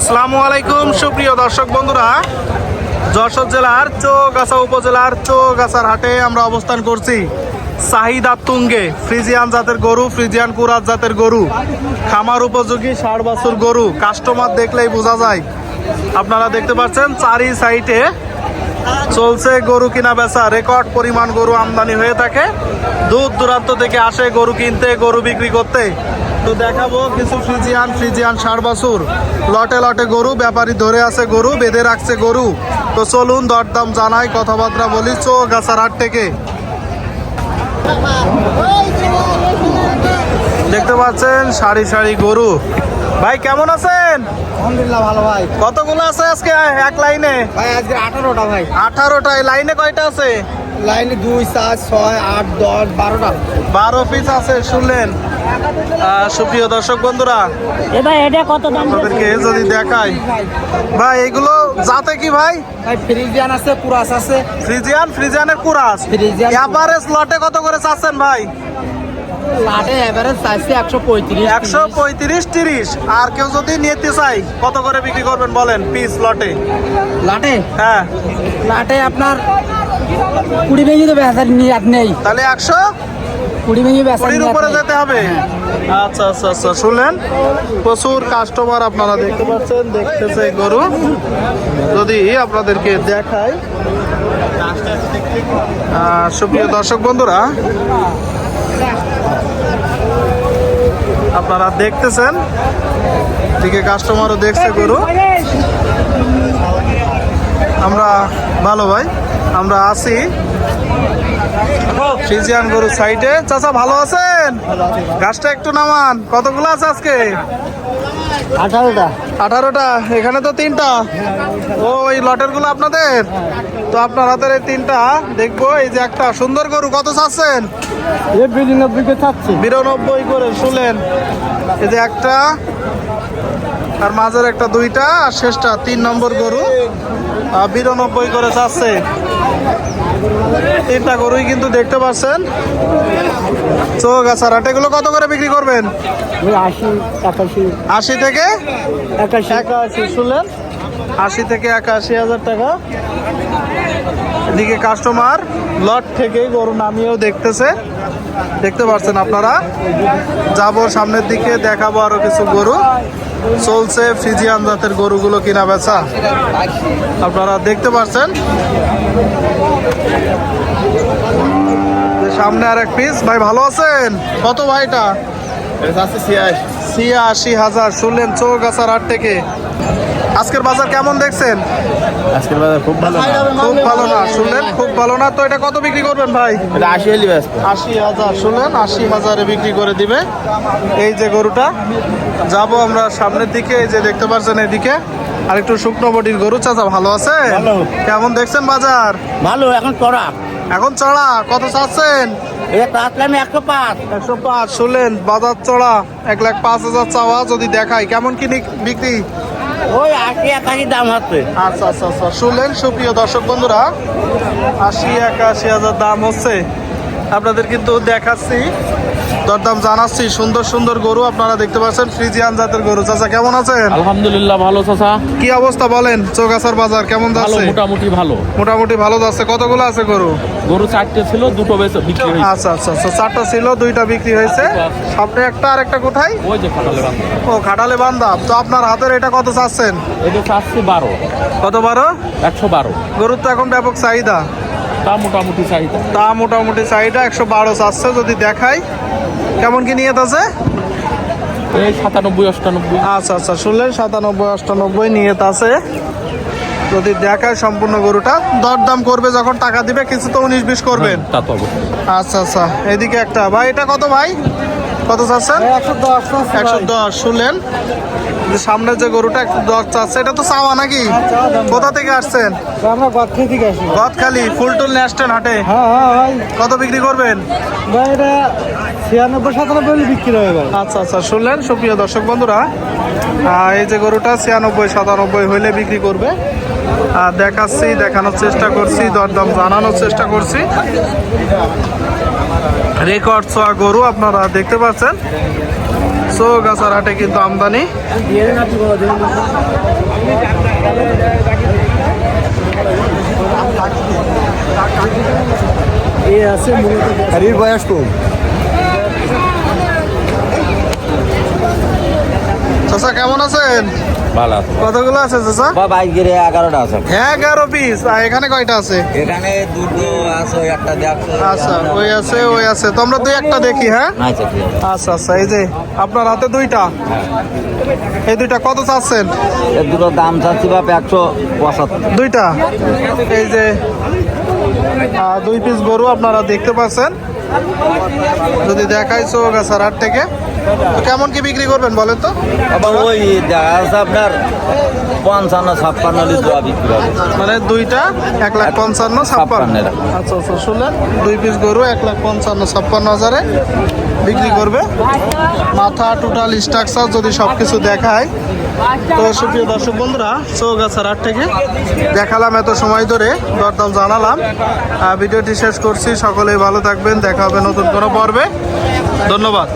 আসসালামু আলাইকুম, সুপ্রিয় দর্শক বন্ধুরা। যশোর জেলার চৌগাছা উপজেলার চৌগাছার হাটে আমরা অবস্থান করছি। চাহিদা তুঙ্গে ফ্রিজিয়ান জাতের গরু, ফ্রিজিয়ান কুরাত জাতের গরু। খামার উপযোগী ষাট বছর গরু, কাস্টমার দেখলেই বোঝা যায়। আপনারা দেখতে পাচ্ছেন, চারি সাইডে চলছে গরু কিনা বেচা। রেকর্ড পরিমাণ গরু আমদানি হয়ে থাকে। দূর দূরান্ত থেকে আসে গরু কিনতে, গরু বিক্রি করতে। তো দেখাবো কিছু ফ্রিজিয়ান ফ্রিজিয়ান ষাট বছর। লটে লটে গরু ব্যাপারী ধরে আছে গরু বেঁধে রাখছে গরু। তো চলুন দরদাম জানাই কথাবার্তা বলি চো গাছার হাট থেকে দেখতে পাচ্ছেন সারি সারি গরু। ভাই কেমন আছেন? আলহামদুলিল্লাহ ভালো ভাই। কতগুলো আছে আজকে এক লাইনে? ভাই আজকে আঠারোটা ভাই। আঠারোটা লাইনে কয়টা আছে? লাইনে দুই চার ছয় আট দশ বারোটা। বারো পিস আছে শুনলেন? সুপ্রিয় দর্শক বন্ধুরা এবার এটা কত দাম আপনাদেরকে যদি দেখাই। ভাই এগুলো জাতে কি ভাই? ভাই ফ্রিজিয়ান আছে কুরাস আছে। ফ্রিজিয়ান ফ্রিজিয়ানের কুরাস। ফ্রিজিয়ান এভারেজ লটে কত করে চাচ্ছেন ভাই? লাটে এভারেজ চাইছে একশো পঁয়ত্রিশ একশো পঁয়ত্রিশ তিরিশ। আর কেউ যদি নিতে চাই কত করে বিক্রি করবেন বলেন পিস লটে? লাটে? হ্যাঁ। লাটে আপনার কুড়ি ভেঙে তো বেচার নিয়াত নেই। তাহলে একশো? কুড়ি ভেঙে বেচার কুড়ির উপরে যেতে হবে। আচ্ছা আচ্ছা আচ্ছা শুনলেন? প্রচুর কাস্টমার আপনারা দেখতে পাচ্ছেন দেখতেছে গরু। যদি আপনাদেরকে দেখাই। সুপ্রিয় দর্শক বন্ধুরা আপনারা দেখতেছেন? দিকে কাস্টমারও দেখছে গরু। আমরা ভালো ভাই। আমরা আছি ফ্রিজিয়ান গরু সাইডে। চাচা ভালো আছেন? গাছটা একটু নামান। কতগুলো আছে আজকে? আঠারোটা। আঠারোটা। এখানে তো তিনটা। ও এই লটেরগুলো আপনাদের? তো আপনার হাতের এই তিনটা। দেখব এই যে একটা সুন্দর গরু। কত চাচ্ছেন? বিরানব্বই করে শুনলেন এই যে একটা আর মাঝের একটা দুইটা আর শেষটা তিন নম্বর গরু। বিরানব্বই করে চাচ্ছে তিনটা গরুই কিন্তু দেখতে পাচ্ছেন। চোখ আছার এগুলো কত করে বিক্রি করবেন? আশি থেকে? একাশি। একাশি শুনলেন? আশি থেকে একাশি হাজার টাকা। এদিকে কাস্টমার লট থেকে গরু নামিয়েও দেখতেছে। দেখতে পাচ্ছেন আপনারা? যাব সামনের দিকে দেখাবো আরও কিছু গরু। চলছে ফ্রিজিয়ান জাতের গরুগুলো কিনা বেচা। আপনারা দেখতে পাচ্ছেন সামনে আর এক পিস ভাই ভালো আছেন? কত ভাইটা ছিয়াশি। হাজার শুনলেন চোর গাছার আট থেকে। আজকের বাজার কেমন দেখছেন? আজকের বাজার খুব ভালো না। খুব ভালো না শুনলেন? খুব ভালো না? তো এটা কত বিক্রি করবেন ভাই? এটা আশি হলি ব্যস্ত আশি হাজার শুনলেন? আশি হাজারে বিক্রি করে দিবে। এই যে গরুটা যাব আমরা সামনের দিকে এই যে দেখতে পাচ্ছেন এদিকে। আর একটু শুকনো বটির গরু। চাচা ভালো আছে? কেমন দেখছেন বাজার? ভালো এখন চড়া। এখন চড়া? কত চাচ্ছেন? একশো পাঁচ। শুনলেন? বাজার চড়া। এক লাখ পাঁচ হাজার চাওয়া যদি দেখাই। কেমন কি বিক্রি? ওই আশি একাশি দাম হচ্ছে। আচ্ছা আচ্ছা আচ্ছা। শুনলেন, সুপ্রিয় দর্শক বন্ধুরা, আশি একাশি হাজার দাম হচ্ছে। আপনাদের কিন্তু দেখাচ্ছি দরদাম জানাচ্ছি। সুন্দর সুন্দর গরু আপনারা দেখতে পাচ্ছেন। ফ্রিজিয়ান জাতের গরু। চাচা কেমন আছেন? আলহামদুলিল্লাহ ভালো চাচা। কি অবস্থা বলেন? চৌগাছার বাজার কেমন যাচ্ছে? মোটামুটি ভালো। মোটামুটি ভালো যাচ্ছে। কতগুলো আছে গরু? গরু চারটে ছিল দুটো বিক্রি হয়েছে। আচ্ছা আচ্ছা আচ্ছা। চারটা ছিল দুইটা বিক্রি হয়েছে। সামনে একটা আর একটা কোথায়? ওই যে খাটালে বান্ধব। ও খাটালে বান্ধব। তো আপনার হাতের এটা কত চাচ্ছেন? এটা চাচ্ছি বারো। কত বারো? একশো বারো। গরুর তো এখন ব্যাপক চাহিদা। তা মোটামুটি চাহিদা। তা মোটামুটি চাহিদা একশো বারো চাচ্ছে যদি দেখাই। কেমন কি নিয়ত আছে? এই সাতানব্বই অষ্টানব্বই। আচ্ছা আচ্ছা শুনলেন সাতানব্বই অষ্টানব্বই নিয়ত আছে। যদি দেখায় সম্পূর্ণ গরুটা দরদাম করবে যখন টাকা দিবে কিছু তো উনিশ বিশ করবেন। তা তো অবশ্যই। আচ্ছা আচ্ছা এদিকে একটা। ভাই এটা কত ভাই? কত চাচ্ছেন? একশো দশ শুনলেন। যে সামনে যে গরুটা একশো দশ চাচ্ছে এটা তো চাওয়া নাকি? কোথা থেকে আসছেন? আমরা গচ্ছি থেকে আসি। গদখালি ফুলটুল ন্যাস্টেন হাটে? হ্যাঁ হ্যাঁ কত বিক্রি করবেন? ভাই এটা ছিয়ানব্বই সাতানব্বই বিক্রি হবে ভাই। আচ্ছা আচ্ছা শুনলেন সুপ্রিয় দর্শক বন্ধুরা। এই যে গরুটা ছিয়ানব্বই সাতানব্বই হইলে বিক্রি করবে। আর দেখাচ্ছি দেখানোর চেষ্টা করছি দরদাম জানানোর চেষ্টা করছি। রেকর্ড ছোয়া গরু আপনারা দেখতে পাচ্ছেন। চৌগাছার হাটে কিন্তু আমদানি। বয়স কম। কেমন আছেন? ভালো আছে কতগুলো আছে চাচা? এগারোটা আছে। এগারো পিস আর এখানে কয়টা আছে? এখানে দুটো আছে ওই একটা দেখছ আচ্ছা ওই আছে ওই আছে। তো আমরা দুই একটা দেখি হ্যাঁ? আচ্ছা আচ্ছা আচ্ছা এই যে আপনার হাতে দুইটা? এই দুইটা কত চাচ্ছেন? এর দুটো দাম চাচ্ছি বাপ একশো পঁচাত্তর। দুইটা? এই যে দুই পিস গরু আপনারা দেখতে পাচ্ছেন। যদি দেখাই চৌগাছার হাট থেকে, তো কেমন কি বিক্রি করবেন বলেন তো? আবার ওই আপনার পঞ্চান্ন ছাপ্পান্ন লিটার বিক্রি হবে। মানে দুইটা এক লাখ পঞ্চান্ন ছাপ্পান্ন। আচ্ছা আচ্ছা শুনলেন দুই পিস গরু এক লাখ পঞ্চান্ন ছাপ্পান্ন হাজারে বিক্রি করবে। মাথা টোটাল স্ট্রাকচার যদি সব কিছু দেখায় তো সুপ্রিয় দর্শক বন্ধুরা চৌগাছার হাট থেকে দেখালাম এত সময় ধরে দরদাম জানালাম। ভিডিওটি শেষ করছি সকলেই ভালো থাকবেন দেখা হবে নতুন কোনো পর্বে। ধন্যবাদ।